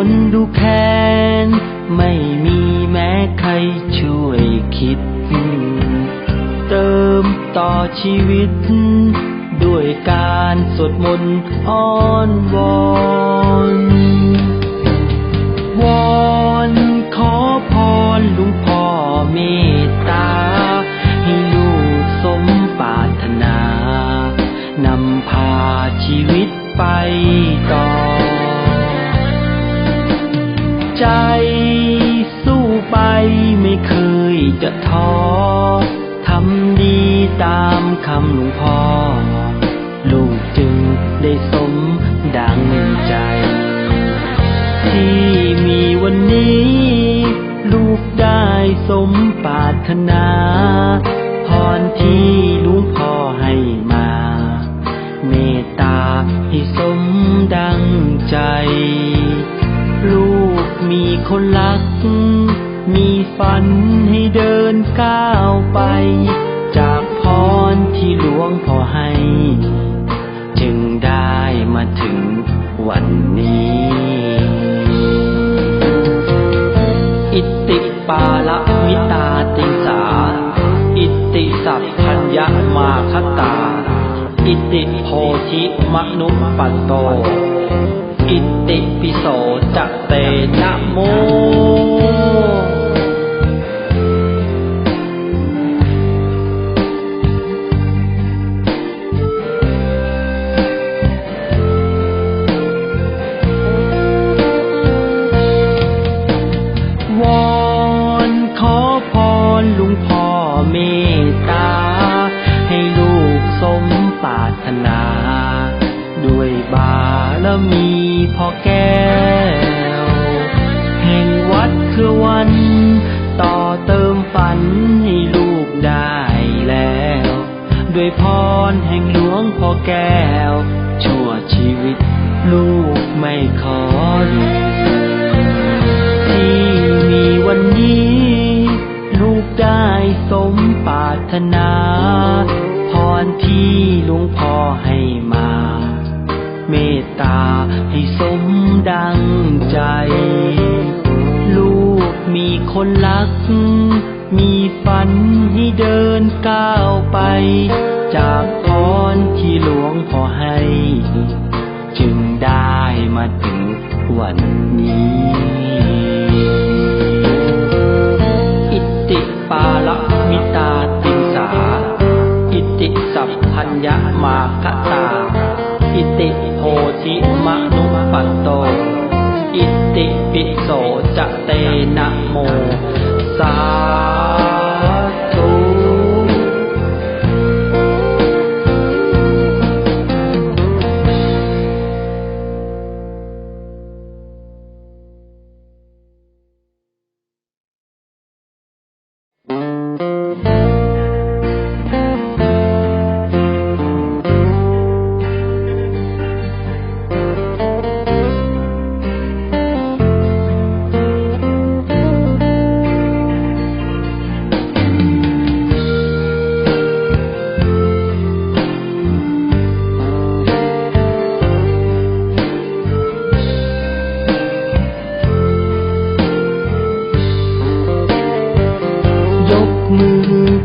คนดูแค้น ไม่มีแม้ใครช่วยคิด เติมต่อชีวิต ด้วยการสวดมนต์อ้อนวอนวอนขอพรลวงพ่อเมตตา ให้ลูกสมปรารถนานำพาชีวิตไปต่อ เคยจะท้อทำดีตามคำหลวงพ่อ ลูกจึงได้สมดังใจ ที่มีวันนี้ ลูกได้สมปรารถนาพรที่หลวงพ่อให้มา เมตตาให้สมดังใจ ลูกมีคนรัก ฝันให้เดินก้าวไป จากพรที่หลวงพ่อให้ จึงได้มาถึงวันนี้ อิติปาละมิตาติสา อิติสัพพัญญมาคตา อิติโพธิมนุปัตโต อิติปิโสจเตนะโม มีค ส มือ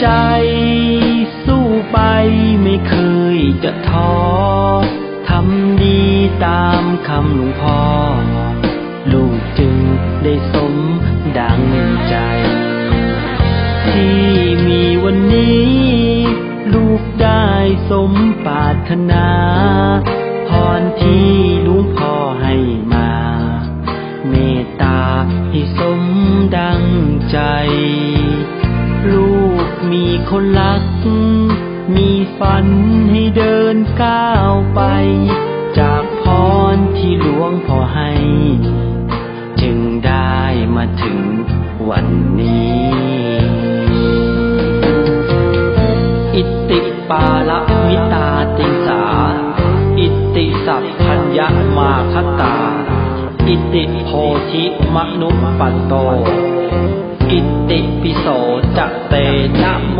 ใจ สู้ไปไม่เคยจะท้อทำดีตามคำหลวงพ่อ ลูกจึงได้สมดังใจ ที่มีวันนี้ ลูกได้สมปรารถนาพรที่ลวงพ่อให้มา เมตตาให้สมดังใจ มีคนรัก มีฝันให้เดินก้าวไป จากพรที่หลวงพ่อให้ จึงได้มาถึงวันนี้ อิติปาละมิตาติสา อิติสัพพัญญมาคตา อิติโพธิมนุปันโต อิติปิโสจะเตนะโม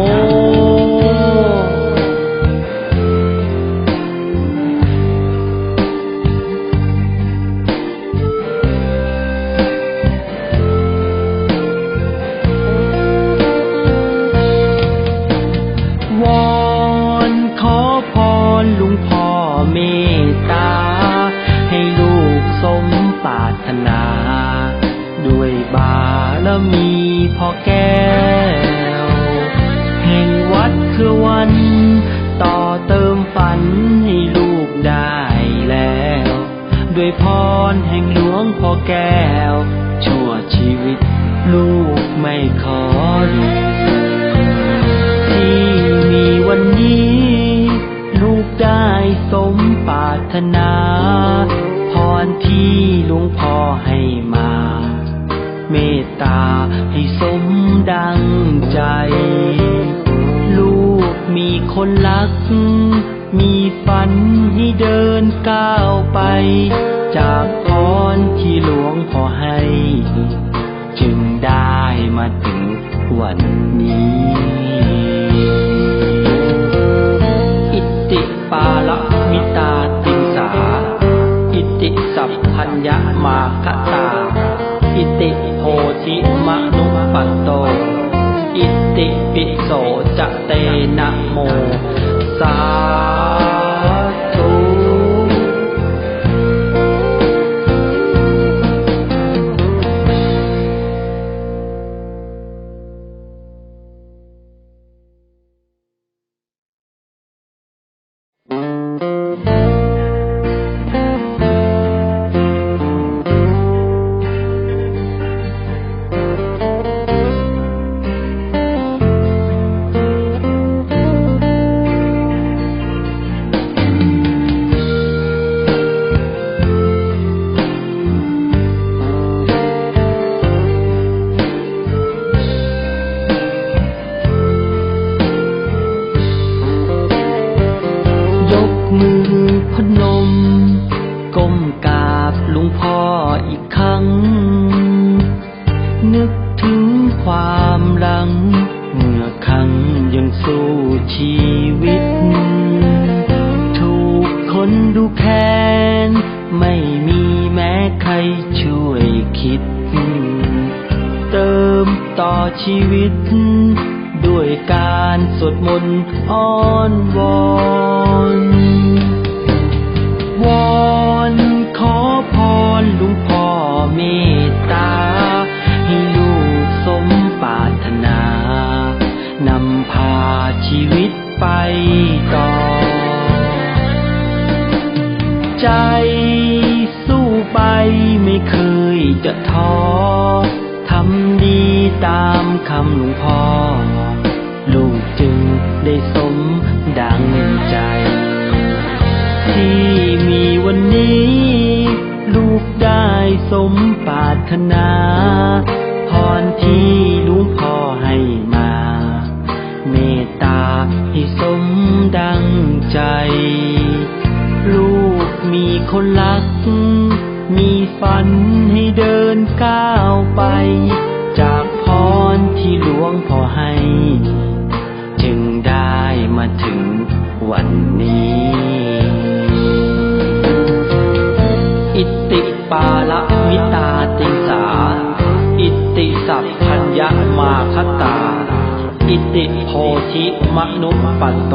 จะเตนะโม มีคนรัก มีฝันให้เดินก้าวไป จากพรที่หลวงพ่อให้ จึงได้มาถึงวันนี้ อิติปาละมิตาติสา อิติสัพพัญญมาคตา อิติโพธิมนุปันโต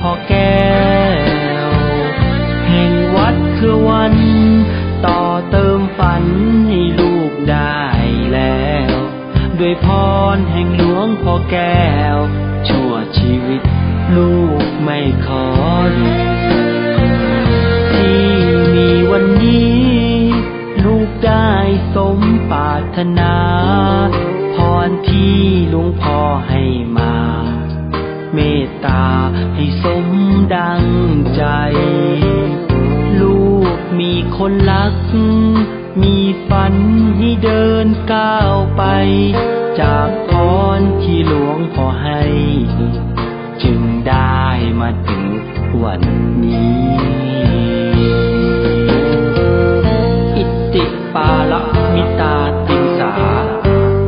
พ่อแก้ว แห่งวัดคือวัน ต่อเติมฝันให้ลูกได้แล้ว ด้วยพรแห่งหลวงพ่อแก้ว ชั่วชีวิตลูกไม่ขอลืมที่มีวันนี้ ลูกได้สมปรารถนา พรที่หลวงพ่อให้ ให้สมดังใจ ลูกมีคนรัก มีฝันให้เดินก้าวไป จากพรที่หลวงพ่อให้ จึงได้มาถึงวันนี้อิติปาละมิตาติสา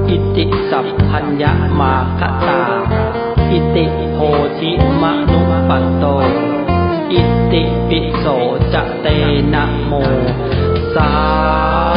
อิติสัพพัญญามาคตา อิติโพิมนุปัตโต อิติปิโสจะเตนะโม สา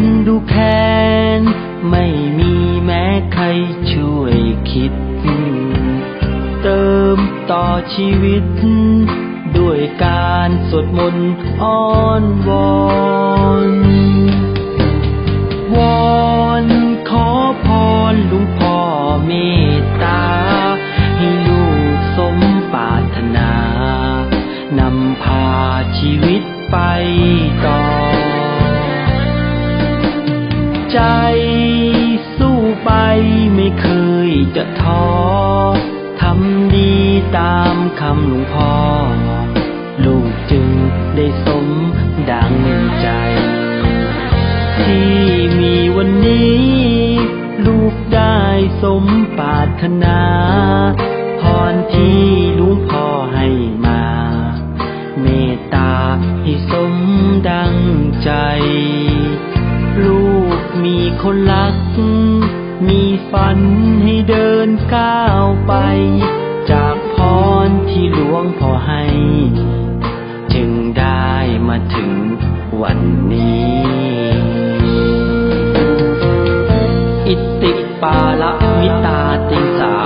คนดูแค้น ไม่มีแม้ใครช่วยคิด เติมต่อชีวิต ด้วยการสวดมนต์อ้อนวอน อทำดีตามคำหลวงพ่อ ลูกจึงได้สมดังใจ ที่มีวันนี้ ลูกได้สมปรารถนาพรที่หลวงพ่อให้มา เมตตาให้สมดังใจ ลูกมีคนรัก มีฝัน ให้เดินก้าวไป จากพรที่หลวงพ่อให้ จึงได้มาถึงวันนี้ อิติปาละมิตาติสา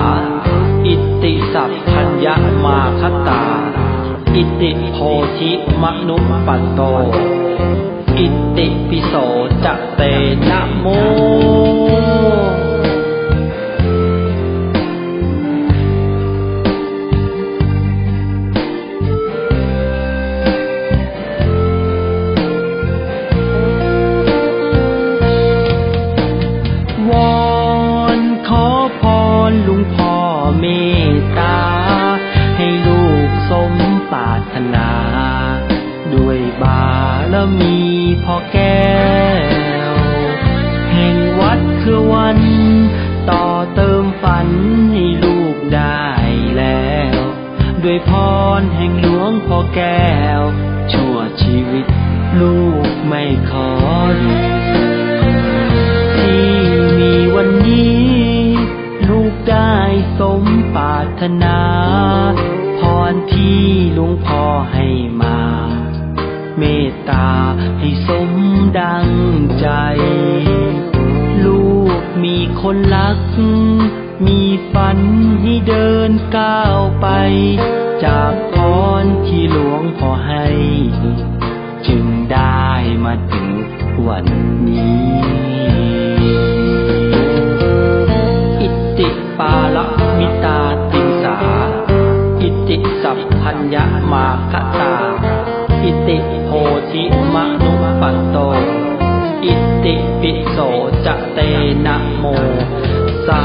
อิติสัพพัญญมาคตา อิติโพธิมนุปันโต อิติปิโสจะเตนะโม ถนา พรที่หลวงพ่อให้มา เมตตาให้สมดังใจ ลูกมีคนรัก มีฝันให้เดินก้าวไป จากพรที่หลวงพ่อให้ จึงได้มาถึงวันนี้ ติสัพพัญญมาคตา อิติโพธิมนุปันโต อิติปิโสจะเตนะโม สา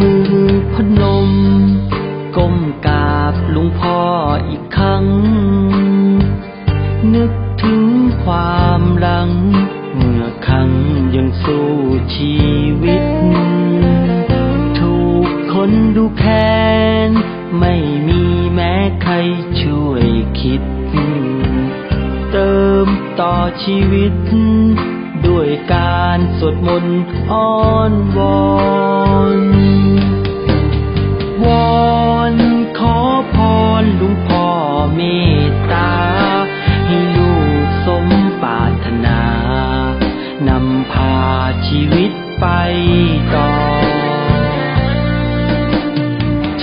มือพนม ก้มกราบหลวงพ่ออีกครั้ง นึกถึงความหลัง เมื่อครั้งยังสู้ชีวิต ถูกคนดูแค้น ไม่มีแม้ใครช่วยคิด เติมต่อชีวิต ด้วยการสวดมนต์อ้อนวอน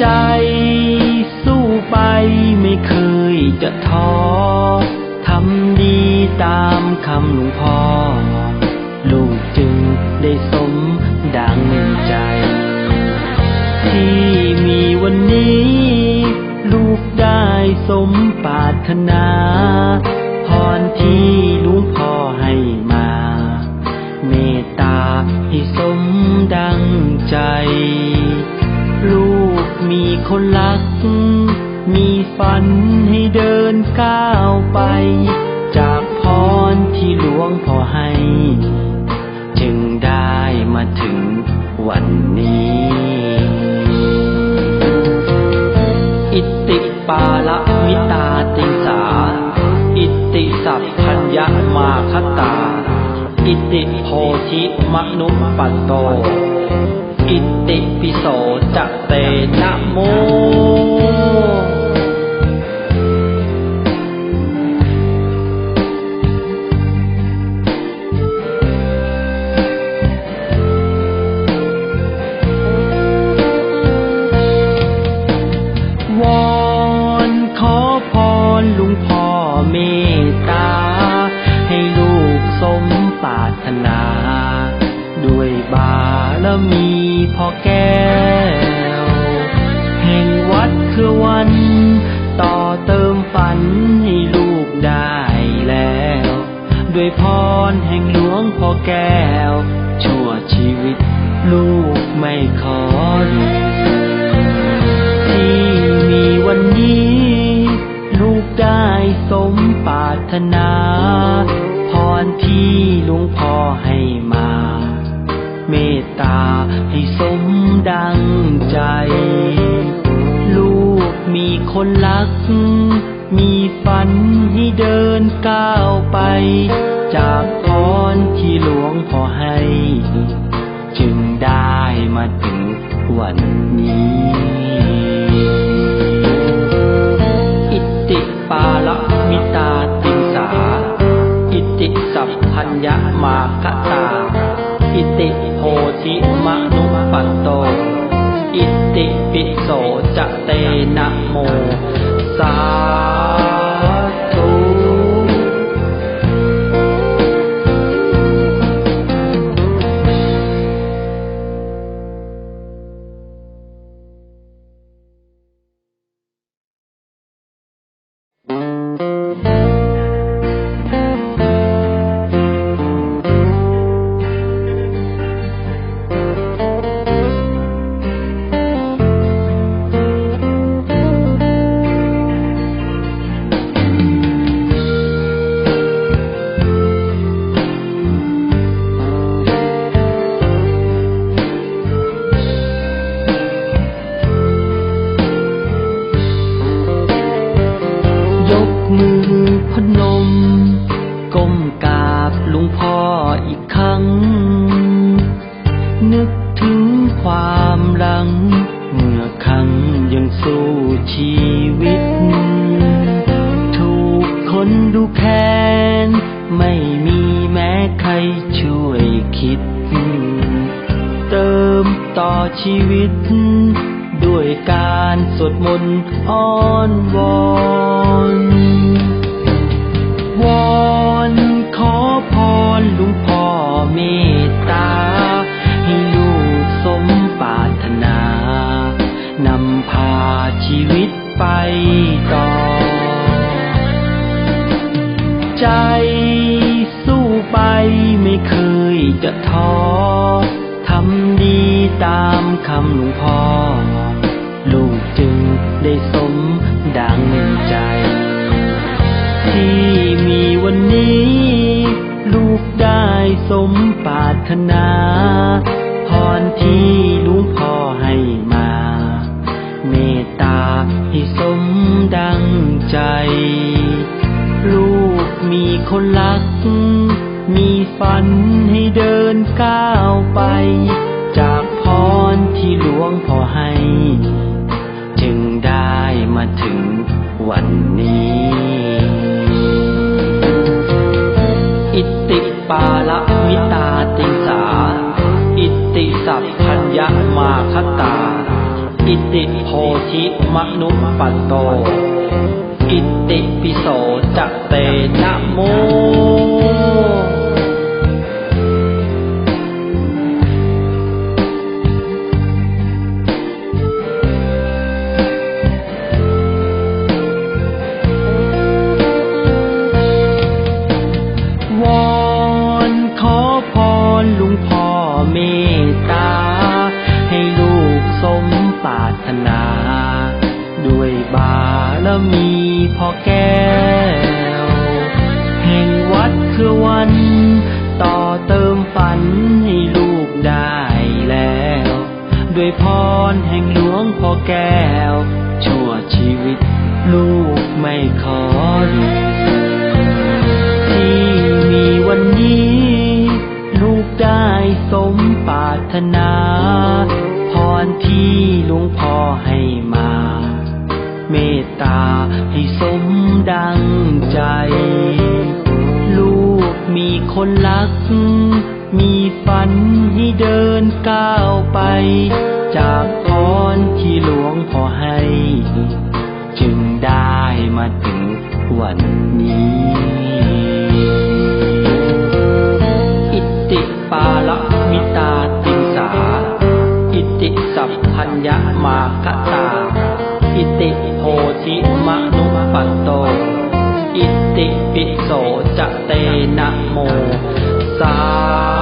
ใจสู้ไปไม่เคยจะท้อทำดีตามคำหลวงพ่อ ลูกจึงได้สมดังใจ ที่มีวันนี้ ลูกได้สมปรารถนาพรที่หลวงพ่อให้มา เมตตาให้สมดังใจ มีคนรัก มีฝันให้เดินก้าวไป จากพรที่หลวงพ่อให้ จึงได้มาถึงวันนี้ อิติปาละมิตาติสา อิติสัพพัญญมาคตา อิติโพธิมนุปัตโต อิติปิโสจะเตนะโม วยพรแห่งหลวงพ่อแก้ว ชั่วชีวิตลูกไม่ขอที่มีวันนี้ ลูกได้สมปรารถนา พรที่หลวงพ่อให้มา เมตตาให้สมดังใจ ลูกมีคนรักมีฝันให้เดินก้าวไป จากพรที่หลวงพ่อให้ จึงได้มาถึงวันนี้ คนรัก มีฝันให้เดินก้าวไป จากพรที่หลวงพ่อให้ จึงได้มาถึงวันนี้ อิติปาละมิตาติสา อิติสัพพัญญมาคตา อิติโพธิมนุปปัตโต อิติปิโสจะเตนะโมวอนขอพรลุงพ่อเมตตา แก้ว แห่งวัดคือวัน ต่อเติมฝันให้ลูกได้แล้ว ด้วยพรแห่งหลวงพ่อแก้ว ชั่วชีวิตลูกไม่ขอดู คนรัก มีฝันให้เดินก้าวไป จากพรที่หลวงพ่อให้ จึงได้มาถึงวันนี้อิติปาละมิตาติสา อิติสัพพัญญามาคตา อิติโพธิมนุปปัตโต อิติปิโสจะเตนะโม สา